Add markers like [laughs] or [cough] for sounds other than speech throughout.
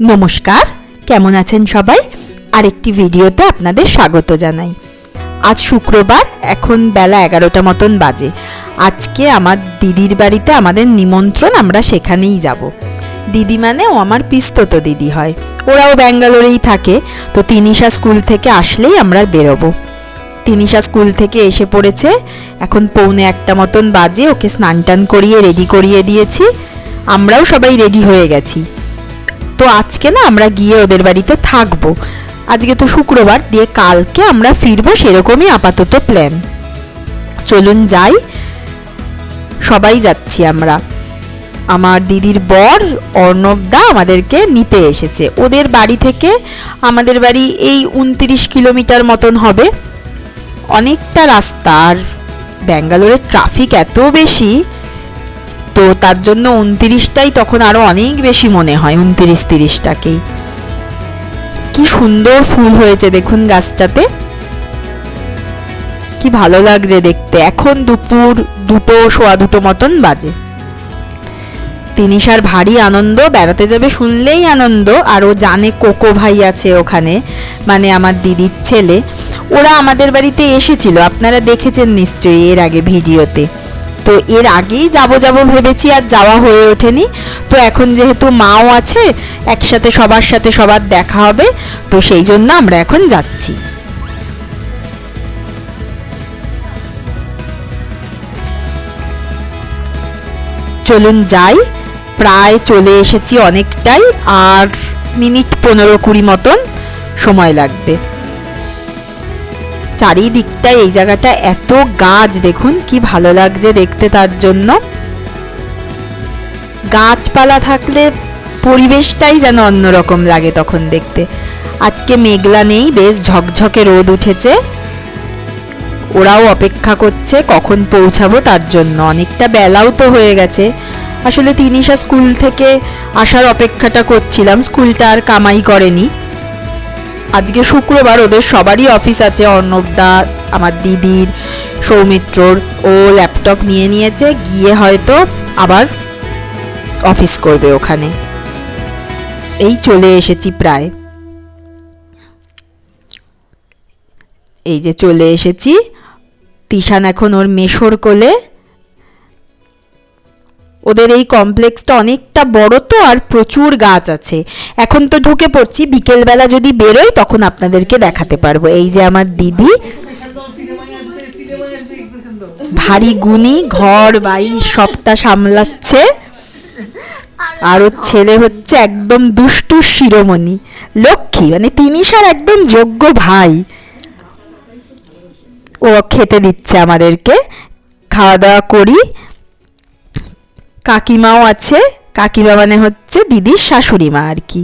নমস্কার, কেমন আছেন সবাই? আরেকটি ভিডিওতে আপনাদের স্বাগত জানাই। আজ শুক্রবার, এখন বেলা এগারোটা মতন বাজে। আজকে আমার দিদির বাড়িতে আমাদের নিমন্ত্রণ, আমরা সেখানেই যাব। দিদি মানে ও আমার পিস্তত দিদি হয়। ওরাও ব্যাঙ্গালোরেই থাকে, তো তিনিশা স্কুল থেকে আসলেই আমরা বেরোবো। তিনিশা স্কুল থেকে এসে পড়েছে। এখন পৌনে একটা মতন বাজে, ওকে স্নান টান করিয়ে, রেডি করিয়ে দিয়েছি। আমরাও সবাই রেডি হয়ে গেছি। তো আজকে না আমরা গিয়ে ওদের বাড়িতে থাকব। আজকে তো শুক্রবার, দিয়ে কালকে আমরা ফিরবো সেরকমই আপাতত প্ল্যান চলুন যাই। সবাই যাচ্ছি আমরা। আমার দিদির বর অর্ণব দা আমাদেরকে নিতে এসেছে। ওদের বাড়ি থেকে আমাদের বাড়ি এই উনত্রিশ কিলোমিটার মতন হবে। অনেকটা রাস্তা আর ব্যাঙ্গালোরের ট্রাফিক এত বেশি। তো তার জন্য উনত্রিশটাই তখন আরও অনেক বেশি মনে হয়, উনত্রিশ তিরিশটাকেই। কি সুন্দর ফুল হয়েছে দেখুন গাছটাতে। কি ভালো লাগছে দেখতে। এখন দুপুর দুটো, সোয়া দুটো মতন বাজে। তিনিশার ভারী আনন্দ, বেড়াতে যাবে শুনলেই আনন্দ। আর ও জানে কোকো ভাই আছে ওখানে মানে আমার দিদির ছেলে। ওরা আমাদের বাড়িতে এসেছিল, আপনারা দেখেছেন নিশ্চয়ই এর আগে ভিডিওতে। তো এর আগেই যাব যাব ভেবেছি আর যাওয়া হয়ে ওঠেনি। তো এখন যেহেতু মাও আছে, একসাথে সবার সাথে সবার দেখা হবে, তো সেই জন্য আমরা এখন যাচ্ছি। চলুন যাই, প্রায় চলে এসেছি অনেকটাই, আর মিনিট পনেরো কুড়ি মতন সময় লাগবে। চারিদিকটায় এই জায়গাটা এত গাছ, দেখুন কি ভালো লাগছে দেখতে তার জন্য। গাছপালা থাকলে পরিবেশটাই যেন অন্যরকম লাগে তখন দেখতে। আজকে মেঘলা নেই, বেশ ঝকঝকে রোদ উঠেছে। ওরাও অপেক্ষা করছে কখন পৌঁছাবো তার জন্য। অনেকটা বেলাও তো হয়ে গেছে। আসলে তিনিশা স্কুল থেকে আসার অপেক্ষাটা করছিলাম, স্কুলটা আর কামাই করেনি। আজকে শুক্রবার ওদের সবারই অফিস আছে অর্ণবদা আমার দিদির, সৌমিত্রর, ও ল্যাপটপ নিয়ে নিয়েছে, গিয়ে হয়তো আবার অফিস করবে ওখানে। এই চলে এসেছি প্রায়। এই যে চলে এসেছি, তিশান এখন ওর মেশোর কোলে। ওদের এই কমপ্লেক্সটা অনেকটা বড় তো, আর প্রচুর গাছ আছে। এখন তো ঢুকে পড়ছি, বিকেলবেলা যদি বেরোই তখন আপনাদেরকে দেখাতে পারব। এই যে আমার দিদি। ভারী গুণী, ঘর, বাড়ি, সবটা সামলাচ্ছে। আর ওর ছেলে হচ্ছে একদম দুষ্টু শিরোমণি। লক্ষ্মী মানে তিনিশার একদম যোগ্য ভাই। ও খেতে দিচ্ছে আমাদেরকে। খাওয়া দাওয়া করি। কাকিমাও আছে কাকিমা মানে হচ্ছে দিদির শাশুড়ি মা আর কি।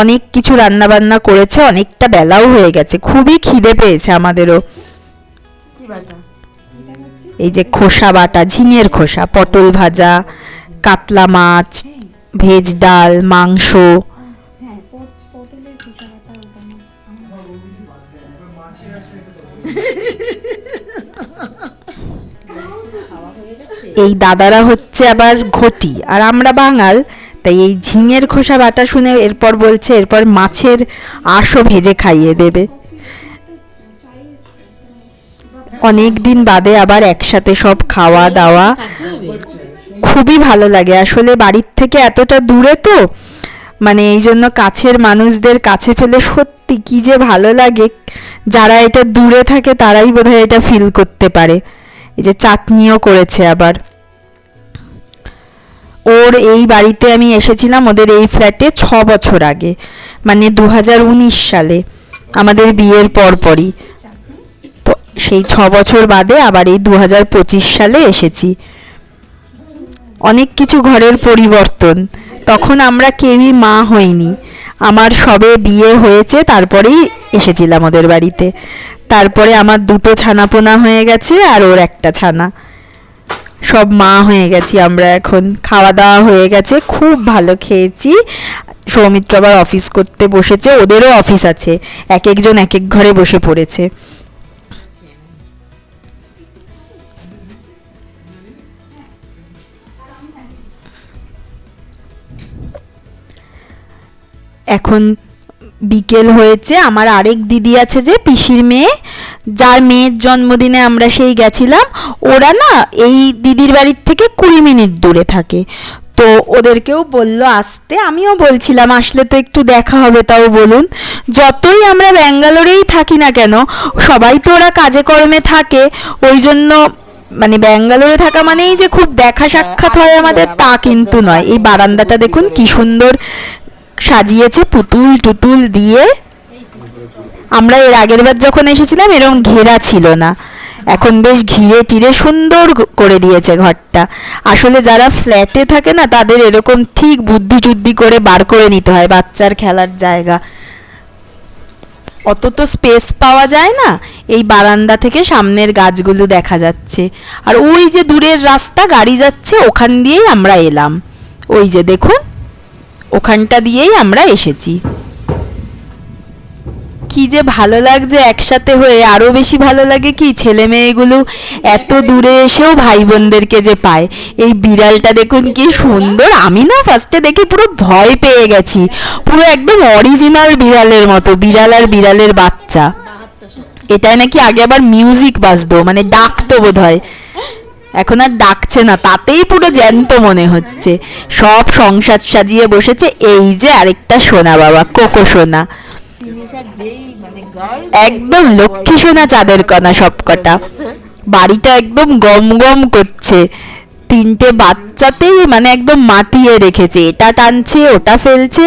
অনেক কিছু রান্না বান্না করেছে অনেকটা বেলাও হয়ে গেছে খুবই খিদে পেয়েছে আমাদেরও। এই যে খোসা বাটা ঝিঙের খোসা পটল ভাজা কাতলা মাছ ভেজ ডাল মাংস। [laughs] [laughs] এই দাদারা হচ্ছে আবার ঘটি, আর আমরা বাঙাল, তাই এই ঝিঙের খোসা বাটা শুনে এরপর বলছে, এরপর মাছের আঁশও ভেজে খাইয়ে দেবে। অনেক দিন বাদে আবার একসাথে সব খাওয়া দাওয়া। খুবই ভালো লাগে। আসলে বাড়ির থেকে এতটা দূরে তো মানে এই জন্য কাছের মানুষদের কাছে ফেলে সত্যি কি যে ভালো লাগে। যারা এটা দূরে থাকে, তারাই বোধহয় এটা ফিল করতে পারে। এই যে চাটনিও করেছে আবার। ওর এই বাড়িতে আমি এসেছিলাম ওদের এই ফ্ল্যাটে ছ বছর আগে মানে দু হাজার উনিশ সালে, আমাদের বিয়ের পরপরই। তো সেই ছ বছর বাদে আবার এই দু হাজার পঁচিশ সালে এসেছি। অনেক কিছু ঘরের পরিবর্তন, তখন আমরা কেউই মা হইনি। আমার সবে বিয়ে হয়েছে, তারপরেই এসেছিলাম ওদের বাড়িতে। তারপরে আমার দুটো ছানাপোনা হয়ে গেছে আর ওর একটা ছানা। সব মা হয়ে গেছি আমরা এখন। খাওয়া দাওয়া হয়ে গেছে, খুব ভালো খেয়েছি। সৌমিত্র আবার অফিস করতে বসেছে, ওদেরও অফিস আছে। এক একজন এক এক ঘরে বসে পড়েছে। এখন বিকেল হয়েছে আমার আরেক দিদি আছে যে পিসির মেয়ে যার মেয়ের জন্মদিনে আমরা সেই গেছিলাম। ওরা না এই দিদির বাড়ির থেকে কুড়ি মিনিট দূরে থাকে। তো ওদেরকেও বলল আসতে আমিও বলছিলাম আসলে তো একটু দেখা হবে তাও বলুন। যতই আমরা ব্যাঙ্গালোরেই থাকি না কেন সবাই তো ওরা কাজে কর্মে থাকে। ওই জন্য মানে ব্যাঙ্গালোরে থাকা মানেই যে খুব দেখা সাক্ষাৎ হয় আমাদের তা কিন্তু নয়। এই বারান্দাটা দেখুন কি সুন্দর সাজিয়েছে পুতুল টুতুল দিয়ে। আমরা এর আগের বার যখন এসেছিলাম, এরকম ঘেরা ছিল না। এখন বেশ ঘিরে টিরে সুন্দর করে দিয়েছে ঘরটা। আসলে যারা ফ্ল্যাটে থাকে না, তাদের এরকম ঠিক বুদ্ধি টুদ্ধি করে বার করে নিতে হয়, বাচ্চার খেলার জায়গা। অত তো স্পেস পাওয়া যায় না, এই বারান্দা থেকে সামনের গাছগুলো দেখা যাচ্ছে। আর ওই যে দূরের রাস্তা, গাড়ি যাচ্ছে, ওখান দিয়েই আমরা এলাম। ওই যে দেখুন ওখানটা দিয়েই আমরা এসেছি। কি যে ভালো লাগছে একসাথে হয়ে আরও বেশি ভালো লাগে কি ছেলে মেয়েগুলো এত দূরে এসেও ভাই বোনদেরকে যে পায়। এই বিড়ালটা দেখুন কি সুন্দর, আমি না ফার্স্টে দেখে পুরো ভয় পেয়ে গেছি। পুরো একদম অরিজিনাল বিড়ালের মতো, বিড়াল আর বিড়ালের বাচ্চা। এটাই নাকি আগে আবার মিউজিক বাজতো মানে ডাকতো বোধ হয় এখন আর ডাকছে না, তাতেই পুরো জ্যান্ত মনে হচ্ছে। সব সংসার সাজিয়ে বসেছে, এই যে আরেকটা সোনা বাবা, কোকো সোনা। একদম লক্ষ্মী সোনা চাঁদের কণা সবকটা। বাড়িটা একদম গম গম করছে। তিনটে বাচ্চাতেই মানে একদম মাতিয়ে রেখেছে। এটা টানছে, ওটা ফেলছে।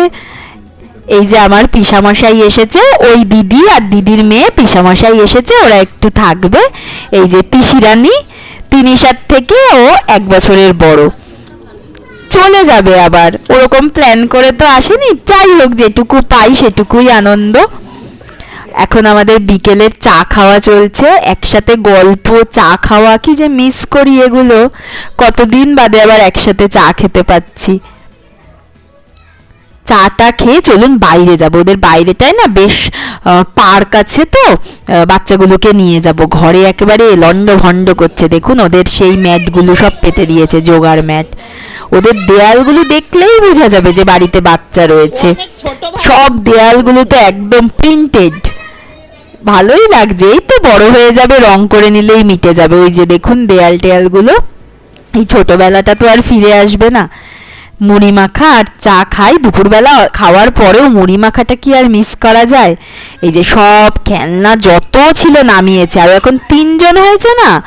এই যে আমার পিসামশাই এসেছে, ওই দিদি আর দিদির মেয়ে পিসামশাই এসেছে, ওরা একটু থাকবে। এই যে পিসিরানি তিনিসার থেকে ও এক বছরের বড়। চলে যাবে আবার। ওরকম প্ল্যান করে তো আসেনি। যাই হোক, যেটুকু পাই সেটুকুই আনন্দ। এখন আমাদের বিকেলের চা খাওয়া চলছে। একসাথে গল্প, চা খাওয়া, কি যে মিস করি এগুলো। কতদিন বাদে আবার একসাথে চা খেতে পাচ্ছি। চাটা খেয়ে চলুন বাইরে যাব। ওদের বাইরেটায় না বেশ পার্ক আছে তো বাচ্চাগুলোকে নিয়ে যাব। ঘরে একেবারে লন্ড ভন্ড করছে। দেখুন ওদের সেই ম্যাটগুলো সব পেতে দিয়েছে যোগার ম্যাট। ওদের দেয়ালগুলো দেখলেই বোঝা যাবে যে বাড়িতে বাচ্চা রয়েছে। সব দেয়ালগুলো তো একদম প্রিন্টেড। ভালোই লাগছে। এই তো বড় হয়ে যাবে রং করে নিলেই মিটে যাবে। ওই যে দেখুন দেয়াল টেয়ালগুলো। এই ছোটবেলাটা তো আর ফিরে আসবে না। মুড়ি মাখা আর চা খাই দুপুরবেলা, খাওয়ার পরেও মুড়ি মাখাটা কি আর মিস করা যায়? এই যে সব খেলনা যত ছিল নামিয়েছে, আর এখন তিনজন হয়েছে না?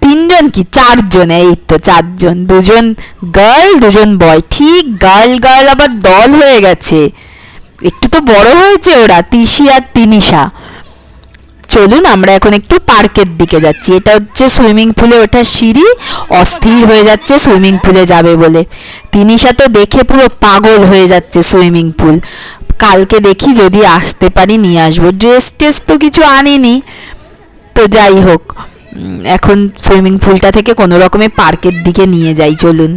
তিনজন কি? চারজন, এই তো চারজন। দুজন গার্ল দুজন বয় ঠিক গার্ল গার্ল আবার দল হয়ে গেছে। একটু তো বড় হয়েছে ওরা তিসি আর তিনিশা। চলুন আমরা এখন একটু পার্কের দিকে যাচ্ছি। এটা হচ্ছে সুইমিং পুলে ওঠার সিঁড়ি, অস্থির হয়ে যাচ্ছে, সুইমিং পুলে যাবে বলে। তিনিশা তো দেখে পুরো পাগল হয়ে যাচ্ছে সুইমিং পুল। কালকে দেখি যদি আসতে পারি নিয়ে আসব। ড্রেস টেস তো কিছু আনিনি। তো যাই হোক এখন সুইমিং পুলটা থেকে কোনো রকমে পার্কের দিকে নিয়ে যাই, চলুন।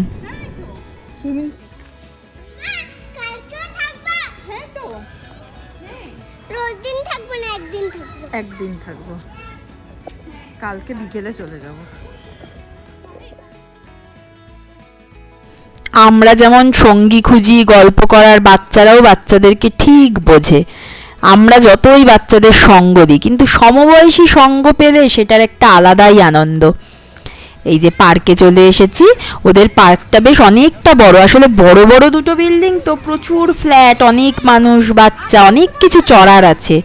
একদিন থাকব। কালকে বিকেলে চলে যাব। আমরা যেমন সঙ্গী খুঁজি, গল্প করার বাচ্চারাও বাচ্চাদেরকে ঠিক বোঝে। আমরা যতই বাচ্চাদের সঙ্গ দিই, কিন্তু সমবয়সী সঙ্গ পেলে সেটার একটা আলাদাই আনন্দ। এই যে পার্কে চলে এসেছি, ওদের পার্কটা বেশ অনেকটা বড়। আসলে বড় বড় দুটো বিল্ডিং, তো প্রচুর ফ্ল্যাট, অনেক মানুষ, বাচ্চা, অনেক কিছু চড়ার আছে।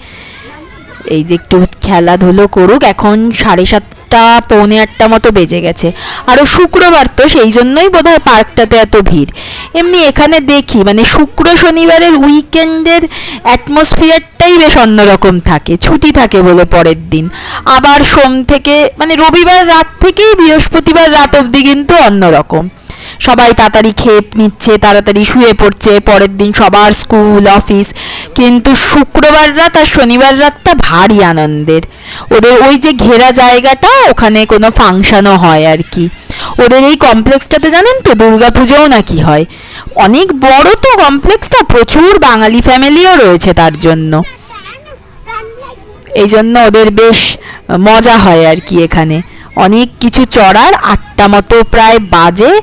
এই যে একটু খেলাধুলো করুক, এখন সাড়ে সাতটা, পৌনে আটটা মতো বেজে গেছে। আরও শুক্রবার তো, সেই জন্যই বোধহয় পার্কটাতে এত ভিড়। এমনি এখানে দেখি মানে শুক্র শনিবারের উইকেন্ডের অ্যাটমসফিয়ারটাই বেশ অন্যরকম থাকে, ছুটি থাকে বলে পরের দিন। আবার সোম থেকে মানে রবিবার রাত থেকেই বৃহস্পতিবার রাত অবধি কিন্তু অন্যরকম। সবাই তাড়াতাড়ি খেয়ে নিচ্ছে, তাড়াতাড়ি শুয়ে পড়ছে। পরের দিন সবার স্কুল, অফিস। কিন্তু শুক্রবার রাত আর শনিবার রাতটা ভারী আনন্দের। ওদের ওই যে ঘেরা জায়গাটা, ওখানে কোনো ফাংশনও হয় আর কি। ওদের এই কমপ্লেক্সটাতে জানেন তো, দুর্গাপুজোও নাকি হয়। অনেক বড় তো কমপ্লেক্সটা, প্রচুর বাঙালি ফ্যামিলিও রয়েছে তার জন্য। এই জন্য ওদের বেশ মজা হয় আর কি এখানে। অনেক কিছু চড়ার, আটটা মতো প্রায় বাজে।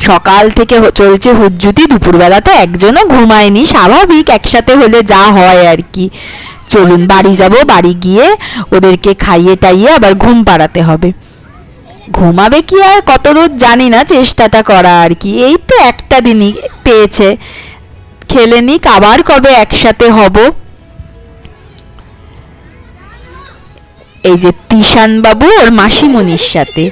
সকাল থেকে চলছে হুজ্জুতি দুপুরবেলা তো একজনও ঘুমায়নি, স্বাভাবিক, একসাথে হলে যা হয় আর কি। চলুন, বাড়ি যাব, বাড়ি গিয়ে ওদেরকে খাইয়ে টাইয়ে আবার ঘুম পাড়াতে হবে। ঘুমাবে কি আর কত কতদূর জানি না চেষ্টাটা করা আর কি। এই তো একটা দিনই পেয়েছে। খেলে নিক, আবার কবে একসাথে হব। এই যে তিশান বাবু ওর মাসিমণির সাথে।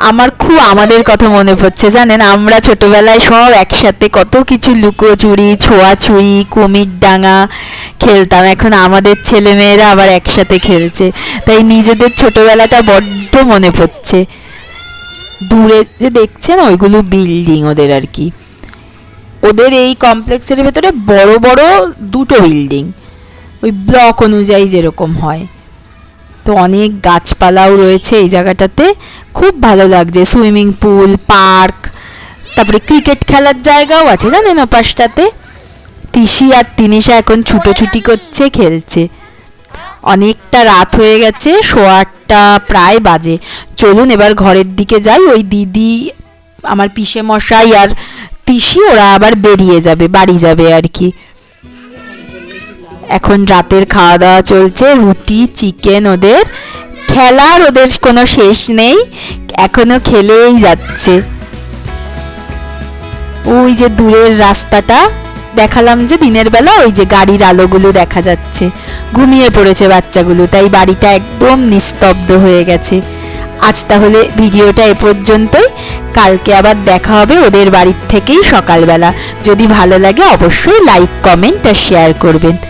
আমার খুব আমাদের কথা মনে পড়ছে, জানেন? আমরা ছোটবেলায় সব একসাথে কত কিছু লুকোচুরি ছোঁয়াছুঁয়ি কুমির ডাঙা খেলতাম। এখন আমাদের ছেলেমেয়েরা আবার একসাথে খেলছে। তাই নিজেদের ছোটবেলাটা বড্ড মনে পড়ছে। দূরে যে দেখছেন, ওইগুলো বিল্ডিং ওদের আর কি। ওদের এই কমপ্লেক্সের ভেতরে বড় বড় দুটো বিল্ডিং ওই ব্লক অনুযায়ী যেরকম হয়। তো অনেক গাছপালাও রয়েছে এই জায়গাটাতে। খুব ভালো লাগছে। সুইমিং পুল, পার্ক, তারপরে ক্রিকেট খেলার জায়গাও আছে জানেন ওপাশটাতে? তিসি আর তিনিশা এখন ছুটোছুটি করছে, খেলছে। অনেকটা রাত হয়ে গেছে, সোয়া আটটা প্রায় বাজে। চলুন এবার ঘরের দিকে যাই। ওই দিদি, আমার পিসে মশাই আর তিসি ওরা আবার বেরিয়ে যাবে, বাড়ি যাবে আর কি। এখন রাতের খাওয়া দাওয়া চলছে, রুটি চিকেন ওদের, খেলার ওদের কোনো শেষ নেই, এখনও খেলেই যাচ্ছে। ওই যে দূরের রাস্তাটা, দেখালাম যে দিনের বেলা ওই যে গাড়ির আলোগুলো দেখা যাচ্ছে। ঘুমিয়ে পড়েছে বাচ্চাগুলো, তাই বাড়িটা একদম নিস্তব্ধ হয়ে গেছে। আজ তাহলে ভিডিওটা এ পর্যন্তই। কালকে আবার দেখা হবে ওদের বাড়ির থেকেই সকালবেলা। যদি ভালো লাগে অবশ্যই লাইক, কমেন্ট আর শেয়ার করবেন।